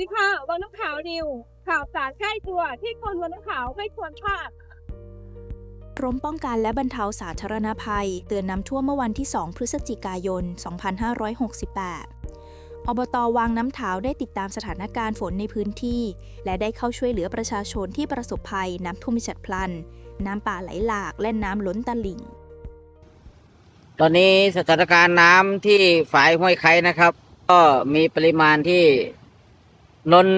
ดีค่ะ วังน้ำขาวนิว ข่าวสารใกล้ตัวที่คนวังน้ำขาวไม่ควรพลาดกรมป้องกันและบรรเทาสาธารณภัย เตือนน้ำท่วมเมื่อวันที่ 2 พฤศจิกายน 2568 อบตวังน้ำถาวได้ติดตามสถานการณ์ฝนในพื้นที่ และได้เข้าช่วยเหลือประชาชนที่ประสบภัยน้ำท่วมฉับพลัน น้ำป่าไหลหลากและน้ำล้นตลิ่ง ตอนนี้สถานการณ์น้ำที่ฝายห้วยไคนะครับ ก็มีปริมาณที่ ล้น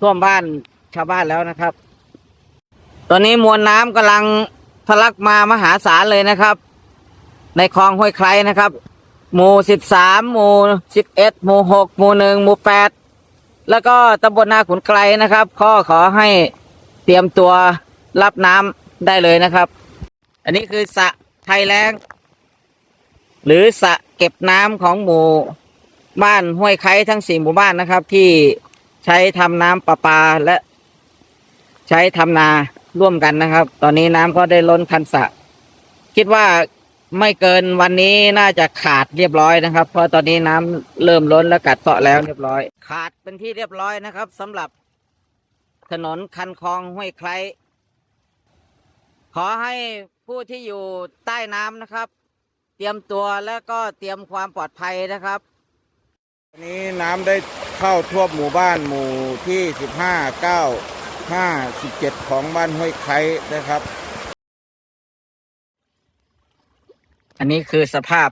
ท่วมบ้านชาวบ้านแล้วนะครับ ตอนนี้มวลน้ำกำลังทะลักมามหาศาลเลยนะครับ ในคลองห้วยไครนะครับ หมู่สิบสามหมู่สิบเอ็ดหมู่หกหมู่หนึ่งหมู่แปดแล้วก็ตำบลนาขุนไกลนะครับก็ขอให้เตรียมตัวรับน้ำได้เลยนะครับ อันนี้คือสระไทยแล้งหรือสระเก็บน้ำของหมู่ บ้านห้วยไคทั้งสี่หมู่บ้านนะครับ ที่ใช้ทำน้ำประปาและใช้ทำนาร่วมกันนะครับ ตอนนี้น้ำก็ได้ล้นคันสะ คิดว่าไม่เกินวันนี้น่าจะขาดเรียบร้อยนะครับ เพราะตอนนี้น้ำเริ่มล้นและกัดเซาะแล้วเรียบร้อย ขาดเป็นที่เรียบร้อยนะครับสำหรับถนนคันคลองห้วยไคขอให้ผู้ที่อยู่ใต้น้ำนะครับ เตรียมตัวแล้วก็เตรียมความปลอดภัยนะครับ วันนี้น้ำได้เข้าท่วมหมู่บ้านหมู่ที่ 15 9 5 17 ของบ้านห้วยไคร้นะครับ อันนี้คือสภาพ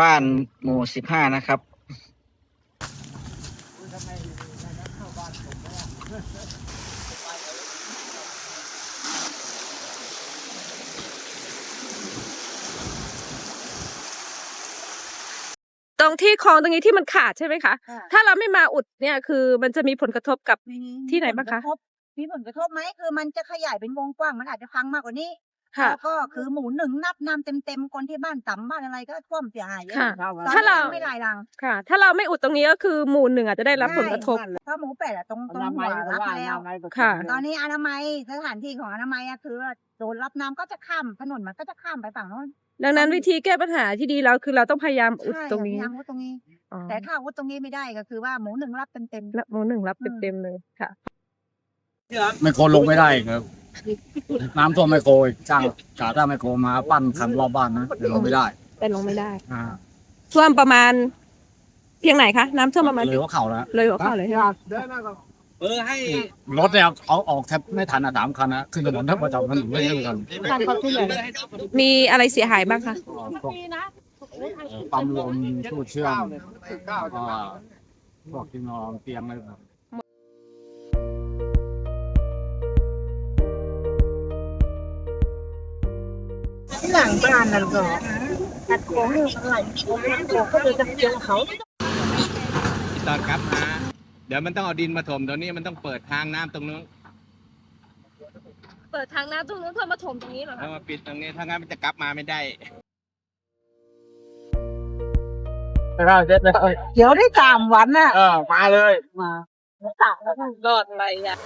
บ้านหมู่ 15 นะครับ รงที่คลองตรงนี้ที่มันขาดใช่ไหมคะ ค่ะถ้าเราไม่มาอุดเนี่ยคือมันจะมีผลกระทบกับ มีที่ไหนบ้างคะมีผลกรทมีผลกระทบไหมคือมันจะขยายเป็นวงกว้างมันอาจจะพังมากกว่านี้ค่ะ แล้วก็คือหมู่หนึ่งนับน้ำเต็มๆคนที่บ้านต่ำบ้านอะไรก็ท่วมเสียหายเยอะค่ะ ตอนถ้าเรานี้ไม่หลายรังค่ะ ถ้าเราไม่อุดตรงนี้ก็คือหมู่หนึ่งอาจจะได้รับผลกระทบเพราะหมูแปดอะตรงตรงหัวรับมาแล้ว ค่ะ ตอนนี้อนามัยสถานที่ของอนามัยอะคือโดนรับน้ำก็จะข้ามถนนมันก็จะข้ามไปฝั่งโน้น ดังนั้นวิธีแก้ปัญหาที่ดีแล้วคือเราต้องพยายามอุดใช่ตรงนี้พยายามว่าตรงนี้ อ๋อแต่ถ้าว่าตรงนี้ไม่ได้ก็คือว่าหมูหนึ่งรับเต็มๆและหมู่หนึ่งรับเต็มๆเลยค่ะ ไมโครลงไม่ได้ครับ น้ำท่วมไมโครอีกจ้างกาถ้าไมโครมาปั้นคันรอบบ้านนะแต่ลงไม่ได้แต่ลงไม่ได้ อ่าท่วมประมาณ เพียงไหนคะ น้ำท่วมประมาณเลยว่าเข่าแล้ว เลยหัวเข่าเลยใช่ไหมร ถเนี่ยเอาออกแทบไม่ทันอะสามคันนะขึ้นถนนแทบประจำถนนไม่ใช่กันการเขาที่ไหนมีอะไรเสียหายบ้างคะพวกปั๊มลมตู้เชื่อมก็พวกที่นอนเตียงอะไรแบบหลังบ้านนั่นก็ตัดของเรื่องอะไรของของก็เลยจะเจอเขาตอนกลับมาเดี๋ยวมันต้องเอาดินมาถมตรงนี้มันต้องเปิดทางน้ำตรงนู้นเปิดทางน้ำตรงนู้นเพื่อมาถมตรงนี้เหรอแล้วมาปิดตรงนี้ถ้างั้นมันจะกลับมาไม่ได้เดี๋ยวได้สามวันน่ะเออมาเลย มารอดอะไรอะ